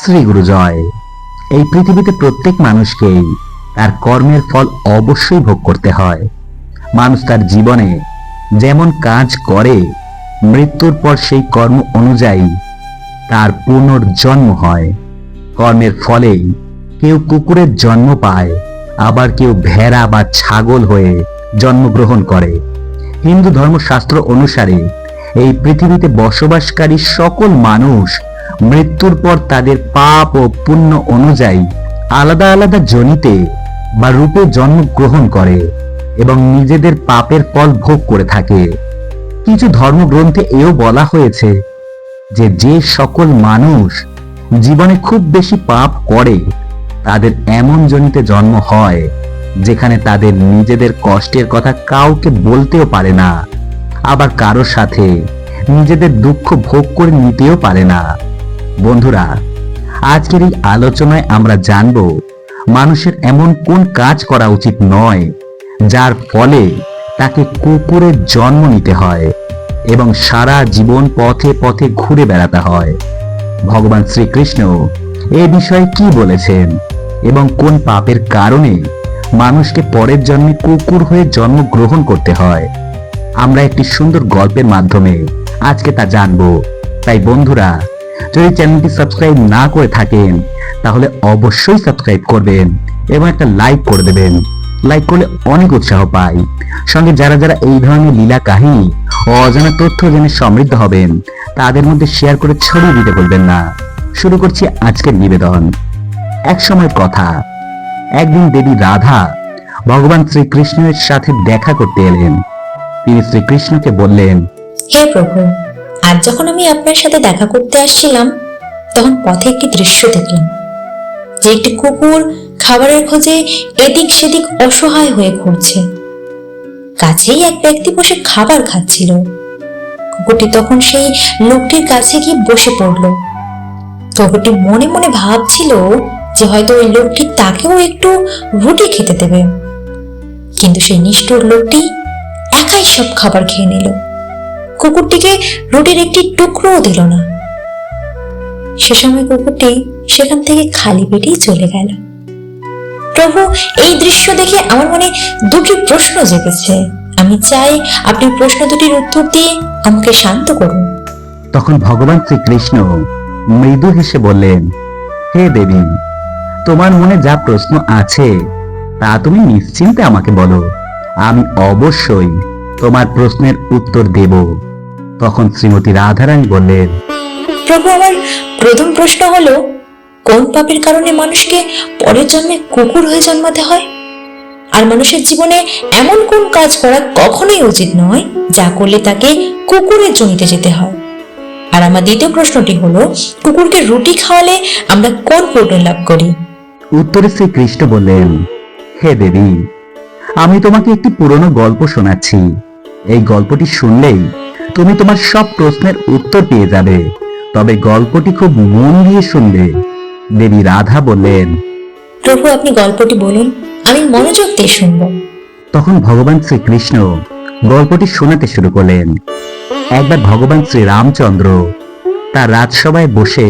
শ্রী গুরু জয়। এই পৃথিবীতে প্রত্যেক মানুষকেই তার কর্মের ফল অবশ্যই ভোগ করতে হয়। মানুষ তার জীবনে যেমন কাজ করে, মৃত্যুর পর সেই কর্ম অনুযায়ী তার পুনর্জন্ম হয়। কর্মের ফলেই কেউ কুকুরের জন্ম পায়, আবার কেউ ভেড়া বা ছাগল হয়ে জন্মগ্রহণ করে। হিন্দু ধর্মশাস্ত্র অনুসারে এই পৃথিবীতে বসবাসকারী সকল মানুষ মৃত্যুর পর তাদের পাপ ও পুণ্য অনুযায়ী আলাদা আলাদা জনিতে বা রূপে জন্মগ্রহণ করে এবং নিজেদের পাপের ফল ভোগ করে থাকে। কিছু ধর্মগ্রন্থে এও বলা হয়েছে যে যে সকল মানুষ জীবনে খুব বেশি পাপ করে, তাদের এমন জনিতে জন্ম হয়, যেখানে তাদের নিজেদের কষ্টের কথা কাউকে বলতেও পারে না, আবার কারোর সাথে নিজেদের দুঃখ ভোগ করে নিতেও পারে না। বন্ধুরা, আজকের এই আলোচনায় আমরা জানব মানুষের এমন কোন কাজ করা উচিত নয়, যার ফলে তাকে কুকুরের জন্ম নিতে হয় এবং সারা জীবন পথে পথে ঘুরে বেড়াতে হয়। ভগবান শ্রীকৃষ্ণ এ বিষয়ে কি বলেছেন এবং কোন পাপের কারণে মানুষকে পরের জন্মে কুকুর হয়ে জন্মগ্রহণ করতে হয়? আমরা একটি সুন্দর গল্পের মাধ্যমে আজকে তা জানব। তাই বন্ধুরা যদি চ্যানেলটি সাবস্ক্রাইব না করে থাকেন, তাহলে অবশ্যই সাবস্ক্রাইব করবেন এবং একটা লাইক করে দেবেন। লাইক করলে অনেক উৎসাহ পাই। সঙ্গে যারা যারা এই ধরনের লীলা কাহিনী অজানা তথ্য জেনে সমৃদ্ধ হবেন, তাদের মধ্যে শেয়ার করে ছড়িয়ে দিতে বলবেন না। শুরু করছি আজকের নিবেদন। এক সময়ের কথা। একদিন দেবী রাধা ভগবান শ্রীকৃষ্ণের সাথে দেখা করতে এলেন। তিনি শ্রীকৃষ্ণকে বললেন, হে প্রভু আজ যখন আমি আপনার সাথে দেখা করতে আসছিলাম, তখন পথে একটি দৃশ্য দেখলাম। যে একটি কুকুর খাবারের খোঁজে এদিক সেদিক অসহায় হয়ে ঘুরছে। কাছেই এক ব্যক্তি বসে খাবার খাচ্ছিল। কুকুরটি তখন সেই লোকটির কাছে গিয়ে বসে পড়ল। কুকুরটি মনে মনে ভাবছিল যে হয়তো ওই লোকটি তাকেও একটু রুটি খেতে দেবে। কিন্তু সেই নিষ্ঠুর লোকটি একাই সব খাবার খেয়ে নিল। কুকুরটিকে রুটির একটি টুকরোও দিল না। সে সময় কুকুরটি সেখান থেকে খালি পেটেই চলে গেল। প্রভু, এই দৃশ্য দেখে আমার মনে দুটি প্রশ্ন জেগেছে। আমি চাই আপনি প্রশ্ন দুটির উত্তর দিয়ে আমাকে শান্ত করুন। তখন ভগবান শ্রীকৃষ্ণ মৃদু হেসে বললেন, হে দেবী, তোমার মনে যা প্রশ্ন আছে, তা তুমি নিশ্চিন্তে আমাকে বলো। আমি অবশ্যই তোমার প্রশ্নের উত্তর দেব। তখন শ্রীমতী রাধারানী বললেন প্রভু আমার প্রথম প্রশ্ন হলো কোন পাপের কারণে মানুষকে পরের জন্মে কুকুর হয়ে জন্মাতে হয়? আর মানুষের জীবনে এমন কোন কাজ করা কখনোই উচিত নয় যা করলে তাকে কুকুরের জমিতে যেতে হয়? আর আমার দ্বিতীয় প্রশ্নটি হলো কুকুরকে রুটি খাওয়ালে আমরা কোন পুণ্য লাভ করি? উত্তরে শ্রীকৃষ্ণ বললেন হে দেবী আমি তোমাকে একটি পুরনো গল্প শোনাচ্ছি। এই গল্পটি শুনলেই তুমি তোমার সব প্রশ্নের উত্তর পেয়ে যাবে। তবে গল্পটি খুব মন দিয়ে শুনবে। দেবী রাধা বললেন প্রভু আপনি গল্পটি বলুন আমি মনোযোগ দিয়ে শুনব। তখন ভগবান শ্রীকৃষ্ণ গল্পটি শোনাতে শুরু করলেন। একবার ভগবান শ্রী রামচন্দ্র তার রাজসভায় বসে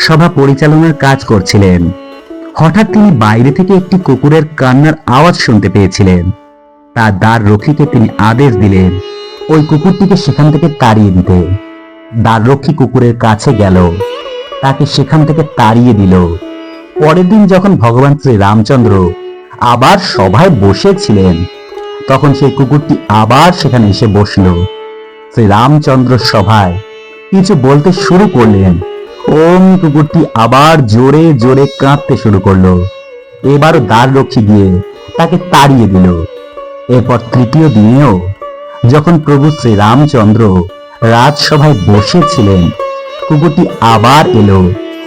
সভা পরিচালনার কাজ করছিলেন। হঠাৎ তিনি বাইরে থেকে একটি কুকুরের কান্নার আওয়াজ শুনতে পেয়েছিলেন। তার দ্বার রক্ষীকে তিনি আদেশ দিলেন ওই কুকুরটিকে সেখান থেকে তাড়িয়ে দিতে। দ্বার রক্ষী কুকুরের কাছে গেল। তাকে সেখান থেকে তাড়িয়ে দিল। পরের দিন যখন ভগবান শ্রী রামচন্দ্র আবার সভায় বসেছিলেন, তখন সেই কুকুরটি আবার সেখানে এসে বসল। শ্রী রামচন্দ্র সভায় কিছু বলতে শুরু করলেন। অমনি কুকুরটি আবার জোরে জোরে কাঁদতে শুরু করল। এবারও দ্বার রক্ষী গিয়ে তাকে তাড়িয়ে দিল। এরপর তৃতীয় দিনেও যখন প্রভু শ্রী রামচন্দ্র রাজসভায় বসেছিলেন, কুকুরটি আবার এলো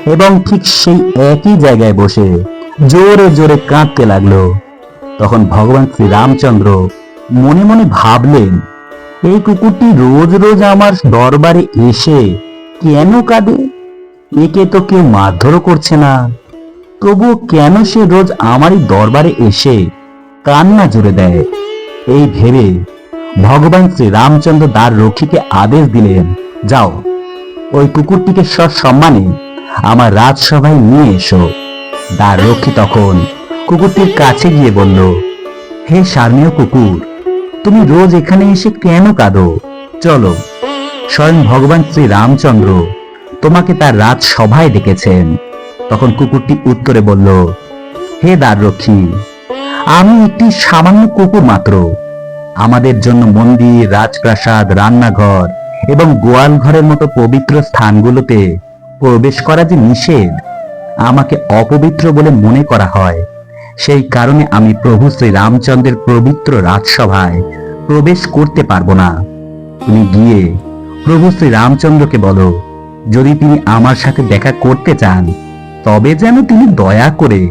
এবং ঠিক সেই একই জায়গায় বসে জোরে জোরে কাঁদতে লাগল। তখন ভগবান শ্রী রামচন্দ্র মনে মনে ভাবলেন, এই কুকুরটি রোজ রোজ আমার দরবারে এসে কেন কাঁদে? একে তো কেউ মারধরও করছে না। তবুও কেন সে রোজ আমারই দরবারে এসে কান্না জুড়ে দেয়? এই ভেবে ভগবান শ্রী রামচন্দ্র দ্বার রক্ষীকে আদেশ দিলেন, যাও, ওই কুকুরটিকে সসম্মানে আমার রাজসভায় নিয়ে এসো। দ্বার রক্ষী তখন কুকুরটির কাছে গিয়ে বলল, হে সার্মীয় কুকুর, তুমি রোজ এখানে এসে কেন কাঁদো? চলো, স্বয়ং ভগবান শ্রী রামচন্দ্র তোমাকে তার রাজসভায় ডেকেছেন। তখন কুকুরটি উত্তরে বলল, হে দ্বাররক্ষী আমি একটি সামান্য কুকুর মাত্র। আমাদের জন্য মন্দির, রাজপ্রাসাদ, রান্নাঘর এবং গোয়াল ঘরের মতো পবিত্র স্থানগুলোতে প্রবেশ করা যে নিষেধ, আমাকে অপবিত্র বলে মনে করা হয়। সেই কারণে আমি প্রভু শ্রী রামচন্দ্রের পবিত্র রাজসভায় প্রবেশ করতে পারব না। তুমি গিয়ে প্রভু শ্রী রামচন্দ্রকে বলো, যদি তিনি আমার সাথে দেখা করতে চান, তবে যেন তিনি দয়া করে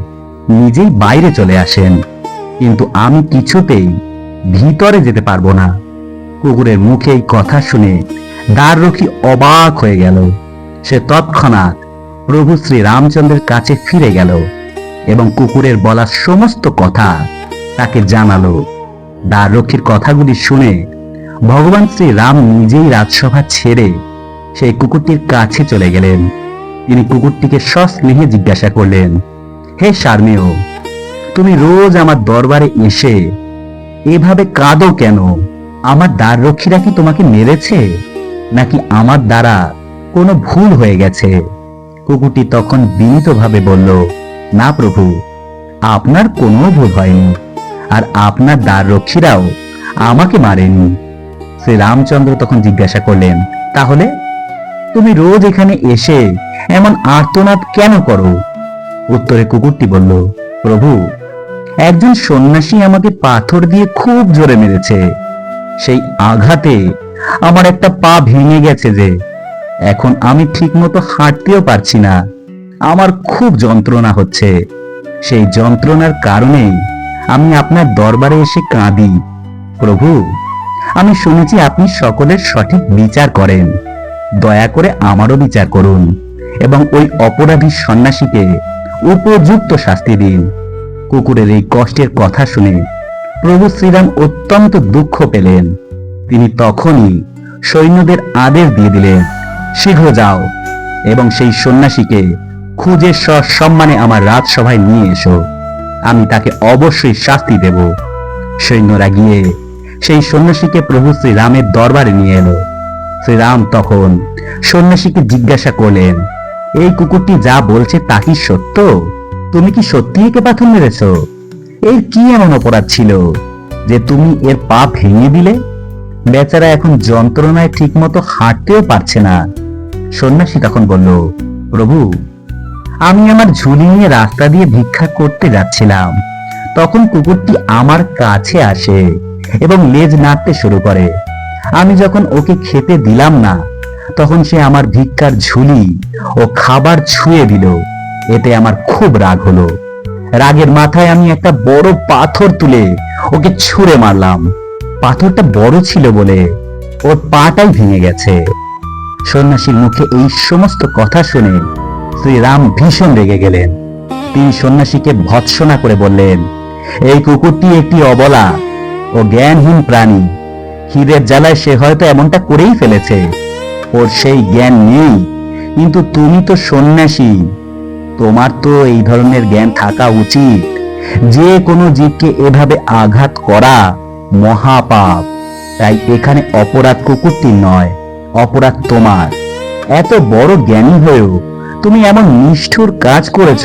নিজেই বাইরে চলে আসেন। কিন্তু আমি কিছুতেই ভিতরে যেতে পারব না। কুকুরের মুখে এই কথা শুনে দ্বাররক্ষী অবাক হয়ে গেল। সে তৎক্ষণাৎ প্রভু শ্রী রামচন্দ্রের কাছে ফিরে গেল এবং কুকুরের বলা সমস্ত কথা তাকে জানালো। দ্বাররক্ষীর কথাগুলি শুনে ভগবান শ্রী রাম নিজেই রাজসভা ছেড়ে সেই কুকুরটির কাছে চলে গেলেন। তিনি কুকুরটিকে সস্নেহে জিজ্ঞাসা করলেন, হে শার্মেয় তুমি রোজ আমার দরবারে এসে এভাবে কাঁদো কেন? আমার দ্বাররক্ষীরা কি তোমাকে মেরেছে? নাকি আমার দ্বারা কোনো ভুল হয়ে গেছে? কুকুরটি তখন বিনীতভাবে বলল, না প্রভু, আপনার কোনো ভুল হয়নি। আর আপনার দ্বাররক্ষীরাও আমাকে মারেনি। শ্রী রামচন্দ্র তখন জিজ্ঞাসা করলেন, তাহলে তুমি রোজ এখানে এসে এমন আর্তনাদ কেন করো? উত্তরে কুকুরটি বলল, প্রভু একজন সন্ন্যাসী আমাকে পাথর দিয়ে খুব জোরে মেরেছে। সেই আঘাতে আমার একটা পা ভেঙে গেছে যে, এখন আমি ঠিকমতো হাঁটতেও পারছি না। আমার খুব যন্ত্রণা হচ্ছে। সেই যন্ত্রণার কারণেই আমি আপনার দরবারে এসে কাঁদি। প্রভু, আমি শুনেছি আপনি সকলের সঠিক বিচার করেন। দয়া করে আমারও বিচার করুন এবং ওই অপরাধী সন্ন্যাসীকে উপযুক্ত শাস্তি দিন। কুকুরের এই কষ্টের কথা শুনে প্রভু শ্রীরাম অত্যন্ত দুঃখ পেলেন। তিনি তখনই সৈন্যদের আদেশ দিয়ে দিলেন, শীঘ্র যাও এবং সেই সন্ন্যাসীকে খুঁজে সসম্মানে আমার রাজসভায় নিয়ে এসো। আমি তাকে অবশ্যই শাস্তি দেব। সৈন্যরা গিয়ে সেই সন্ন্যাসীকে প্রভু শ্রীরামের দরবারে নিয়ে এলো। শ্রীরাম তখন সন্ন্যাসীকে জিজ্ঞাসা করলেন, এই কুকুরটি যা বলছে তা কি সত্য? তুমি কি সত্যি একে পাথর মেরেছ? এর কি এমন অপরাধ ছিল যে তুমি এর পা ভেঙে দিলে? বেচারা এখন যন্ত্রণায় ঠিকমতো হাঁটতেও পারছে না। সন্ন্যাসী তখন বলল, প্রভু, আমি আমার ঝুলি নিয়ে রাস্তা দিয়ে ভিক্ষা করতে যাচ্ছিলাম। তখন কুকুরটি আমার কাছে আসে এবং লেজ নাড়তে শুরু করে। আমি যখন ওকে খেতে দিলাম না, তখন সে আমার ভিক্ষার ঝুলি ও খাবার ছুঁয়ে দিল। এতে আমার খুব রাগ হলো। রাগের মাথায় আমি একটা বড় পাথর তুলে ওকে ছুঁড়ে মারলাম। পাথরটা বড় ছিল বলে ওর পাটাই ভেঙে গেছে। সন্ন্যাসীর মুখে এই সমস্ত কথা শুনে শ্রীরাম ভীষণ রেগে গেলেন। তিনি সন্ন্যাসীকে ভৎসনা করে বললেন, এই কুকুরটি একটি অবলা ও জ্ঞানহীন প্রাণী। ক্ষীরের জ্বালায় সে হয়তো এমনটা করেই ফেলেছে। ওর সেই জ্ঞান নেই, কিন্তু তুমি তো সন্ন্যাসী। তোমার তো এই ধরনের জ্ঞান থাকা উচিত। যে কোনো জীবকে এভাবে আঘাত করা মহাপাপ। তাই এখানে অপরাধ কুকুরটির নয়, অপরাধ তোমার। এত বড় জ্ঞানী হয়েও তুমি এমন নিষ্ঠুর কাজ করেছ,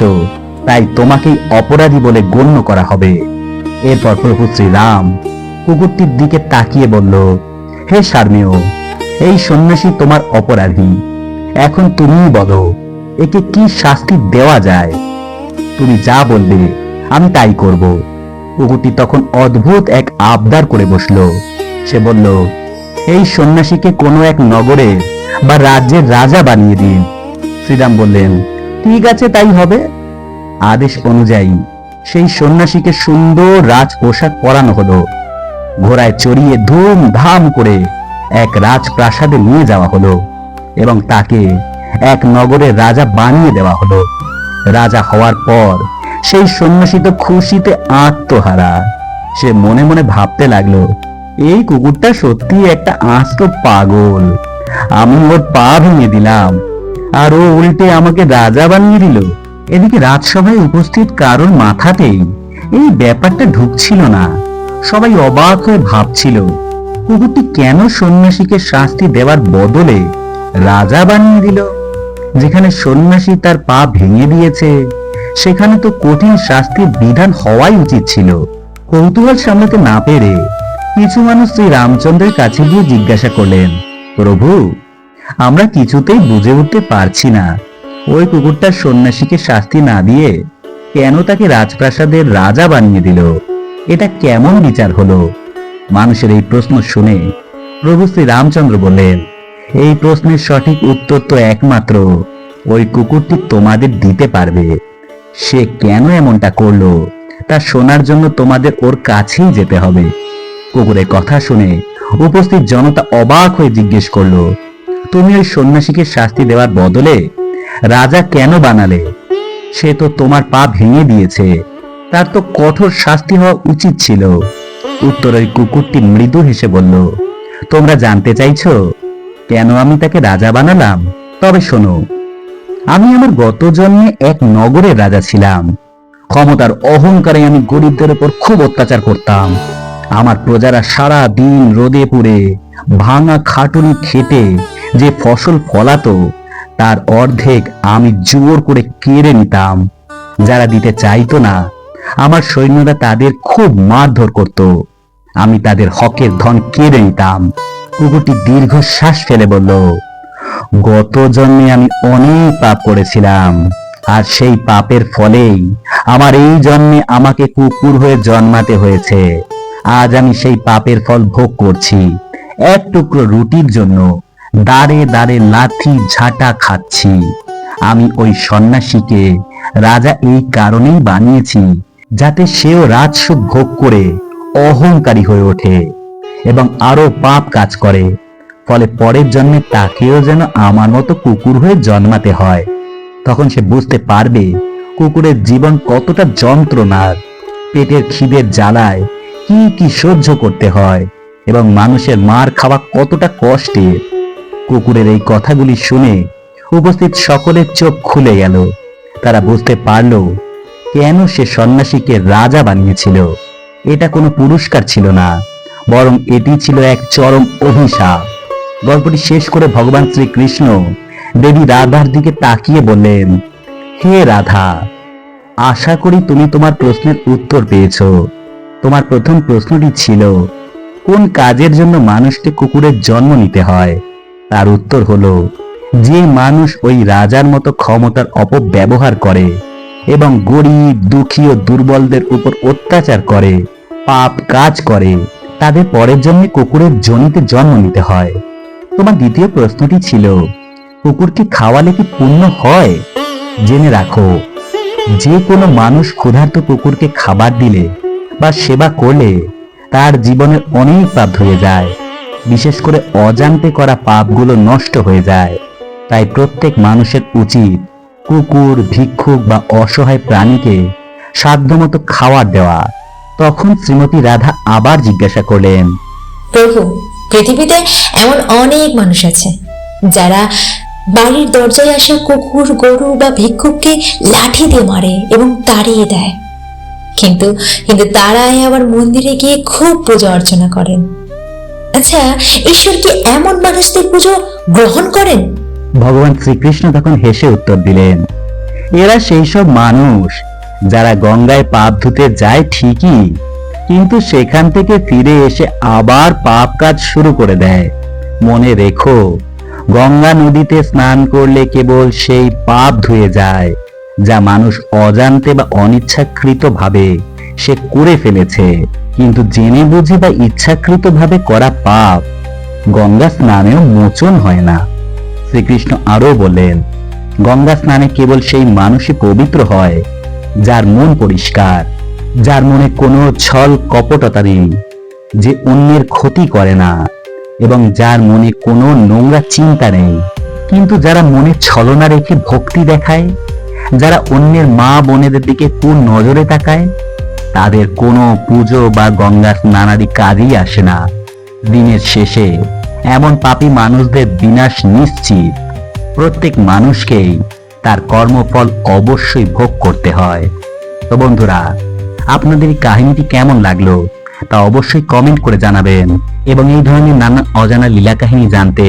তাই তোমাকেই অপরাধী বলে গণ্য করা হবে। এরপর প্রভু শ্রীরাম কুকুরটির দিকে তাকিয়ে বলল, হে শার্মেয় এই সন্ন্যাসী তোমার অপরাধী। এখন তুমিই বলো একে কি শাস্তি দেওয়া যায়? তুমি যা বলবে আমি তাই করব। কুকুরটি তখন অদ্ভুত এক আবদার করে বসল। সে বলল, এই সন্ন্যাসীকে কোনো এক নগরে বা রাজ্যের রাজা বানিয়ে দিন। শ্রীরাম বললেন, ঠিক আছে, তাই হবে। আদেশ অনুযায়ী সেই সন্ন্যাসীকে সুন্দর রাজ পোশাক পরানো হলো। ঘোড়ায় চড়িয়ে ধুমধাম করে এক রাজপ্রাসাদে নিয়ে যাওয়া হলো এবং তাকে এক নগরের রাজা বানিয়ে দেওয়া হলো। রাজা হওয়ার পর সেই সন্ন্যাসী তো খুশিতে আত্মহারা। সে মনে মনে ভাবতে লাগল, এই কুকুরটা সত্যি একটা আস্ত পাগল। আমি ওর পা ভেঙে দিলাম, আর ও উল্টে আমাকে রাজা বানিয়ে দিল। এদিকে রাজসভায় উপস্থিত কারোর মাথাতেই এই ব্যাপারটা ঢুকছিল না। সবাই অবাক হয়ে ভাবছিল, কুকুরটি কেন সন্ন্যাসীকে শাস্তি দেওয়ার বদলে রাজা বানিয়ে দিল? যেখানে সন্ন্যাসী তার পা ভেঙে দিয়েছে, সেখানে তো কঠিন শাস্তির বিধান হওয়াই উচিত ছিল। কৌতূহল সামলাতে না পেরে কিছু মানুষ শ্রী রামচন্দ্রের কাছে গিয়ে জিজ্ঞাসা করলেন, প্রভু, আমরা কিছুতেই বুঝে উঠতে পারছি না। ওই কুকুরটা সন্ন্যাসীকে শাস্তি না দিয়ে কেন তাকে রাজপ্রাসাদের রাজা বানিয়ে দিল? এটা কেমন বিচার হলো? মানুষের এই প্রশ্ন শুনে প্রভু শ্রী রামচন্দ্র বললেন এই প্রশ্নের সঠিক উত্তর তো একমাত্র। ওই কুকুরটি তোমাদের দিতে পারবে। সে কেন এমনটা করল, তা শোনার জন্য তোমাদের ওর কাছেই যেতে হবে। কুকুরের কথা শুনে উপস্থিত জনতা অবাক হয়ে জিজ্ঞেস করল, তুমি ওই সন্ন্যাসীকে শাস্তি দেওয়ার বদলে রাজা কেন বানালে? সে তো তোমার পা ভেঙে দিয়েছে। তার তো কঠোর শাস্তি হওয়া উচিত ছিল। উত্তর ওই কুকুরটি মৃদু হেসে বলল, তোমরা জানতে চাইছো কেন আমি তাকে রাজা বানালাম? তবে শোনো, আমি আমার গত জন্মে এক নগরের রাজা ছিলাম। ক্ষমতার অহংকারে আমি গরিবদের উপর খুব অত্যাচার করতাম। আমার প্রজারা সারা দিন রোদে পুড়ে, ভাঙা খাটুনি খেটে যে ফসল ফলাতো, তার অর্ধেক আমি জোর করে কেড়ে নিতাম। যারা দিতে চাইতো না, আমার সৈন্যরা তাদের খুব মারধর করত। আমি তাদের হকের ধন কেড়ে নিতাম। কুকুরটি দীর্ঘশ্বাস ফেলে বলল, গত জন্মে আমি অনেক পাপ করেছিলাম, আর সেই পাপের ফলেই আমার এই জন্মে আমাকে কুকুর হয়ে জন্মাতে হয়েছে। আজ আমি সেই পাপের ফল ভোগ করছি। এক টুকরো রুটির জন্য দাঁড়ে দাঁড়ে লাথি ঝাঁটা খাচ্ছি। আমি ওই সন্ন্যাসীকে রাজা এই কারণেই বানিয়েছি যাতে সেও রাজসুখ ভোগ করে অহংকারী হয়ে ওঠে। এবং আরও পাপ কাজ করে। ফলে পরের জন্মে তাকেও যেন আমার মতো কুকুর হয়ে জন্মাতে হয়। তখন সে বুঝতে পারবে কুকুরের জীবন কতটা যন্ত্রণার। পেটের খিদের জ্বালায় কি কি সহ্য করতে হয় এবং মানুষের মার খাওয়া কতটা কষ্টের। কুকুরের এই কথাগুলি শুনে উপস্থিত সকলের চোখ খুলে গেল। তারা বুঝতে পারল কেন সে সন্ন্যাসীকে রাজা বানিয়েছিল। এটা কোনো পুরস্কার ছিল না। বরং এটি ছিল এক চরম অভিশাপ। গল্পটি শেষ করে ভগবান শ্রীকৃষ্ণ দেবী রাধার দিকে তাকিয়ে বললেন, হে রাধা, আশা করি তুমি তোমার প্রশ্নের উত্তর পেয়েছ। তোমার প্রথম প্রশ্নটি ছিল, কোন কাজের জন্য মানুষকে কুকুরের জন্ম নিতে হয়? তার উত্তর হলো, যে মানুষ ওই রাজার মতো ক্ষমতার অপব্যবহার করে এবং গরিব, দুঃখী ও দুর্বলদের উপর অত্যাচার করে, পাপ কাজ করে। তাদের পরের জন্মে কুকুরের জনিতে জন্ম নিতে হয়। তোমার দ্বিতীয় প্রশ্নটি ছিল, কুকুরকে খাওয়ালে কি পুণ্য হয়? জেনে রাখো যে কোনো মানুষ ক্ষুধার্ত কুকুরকে খাবার দিলে বা সেবা করলে তার জীবনের অনেক পাপ ধুয়ে যায়। বিশেষ করে অজান্তে করা পাপগুলো নষ্ট হয়ে যায়। তাই প্রত্যেক মানুষের উচিত কুকুর, ভিক্ষুক বা অসহায় প্রাণীকে সাধ্যমতো খাবার দেওয়া। তখন শ্রীমতী রাধা আবার জিজ্ঞাসা করলেন প্রভু পৃথিবীতে এমন অনেক মানুষ আছে যারা বাড়ির দরজায় আসা কুকুর গরু বা ভিক্ষুককে লাঠি দিয়ে মারে এবং তাড়িয়ে দেয়। কিন্তু কিন্তু তারাই আবার মন্দিরে গিয়ে খুব পূজা অর্চনা করেন। আচ্ছা ঈশ্বর কি এমন মানুষদের পুজো গ্রহণ করেন? ভগবান শ্রীকৃষ্ণ তখন হেসে উত্তর দিলেন এরা সেই সব মানুষ যারা গঙ্গায় পাপ ধুতে যায় ঠিকই, কিন্তু সেখান থেকে ফিরে এসে আবার পাপ কাজ শুরু করে দেয়। মনে রেখো, গঙ্গা নদীতে স্নান করলে কেবল সেই পাপ ধুয়ে যায়, যা মানুষ অজান্তে বা অনিচ্ছাকৃত ভাবে সে করে ফেলেছে। কিন্তু জেনে বুঝে বা ইচ্ছাকৃত ভাবে করা পাপ, গঙ্গা স্নানেও মোচন হয় না। শ্রীকৃষ্ণ আরও বললেন গঙ্গা স্নানে কেবল সেই মানুষই পবিত্র হয় যার মন পরিষ্কার, যার মনে কোনো ছল কপটতা নেই, যে অন্যের ক্ষতি করে না, এবং যার মনে কোনো নোংরা চিন্তা নেই। কিন্তু যারা মনে ছলনা রেখে ভক্তি দেখায়, যারা অন্যের মা বোনেদের দিকে কোন নজরে তাকায়, তাদের কোনো পুজো বা গঙ্গা নানাদি কাজই আসে না। দিনের শেষে এমন পাপী মানুষদের বিনাশ নিশ্চিত। প্রত্যেক মানুষকেই তার কর্মফল অবশ্যই ভোগ করতে হয়। তো বন্ধুরা, আপনাদের এই কাহিনীটি কেমন লাগল তা অবশ্যই কমেন্ট করে জানাবেন এবং এই ধরনের নানা অজানা লীলা কাহিনী জানতে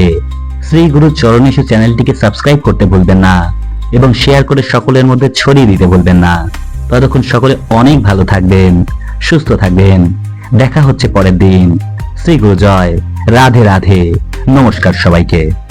শ্রী গুরু চরণেশু চ্যানেলটিকে সাবস্ক্রাইব করতে ভুলবেন না এবং শেয়ার করে সকলের মধ্যে ছড়িয়ে দিতে ভুলবেন না। ততক্ষণ সকলে অনেক ভালো থাকবেন, সুস্থ থাকবেন। দেখা হচ্ছে পরের দিন। শ্রী গুরু জয়। রাধে রাধে। নমস্কার সবাইকে।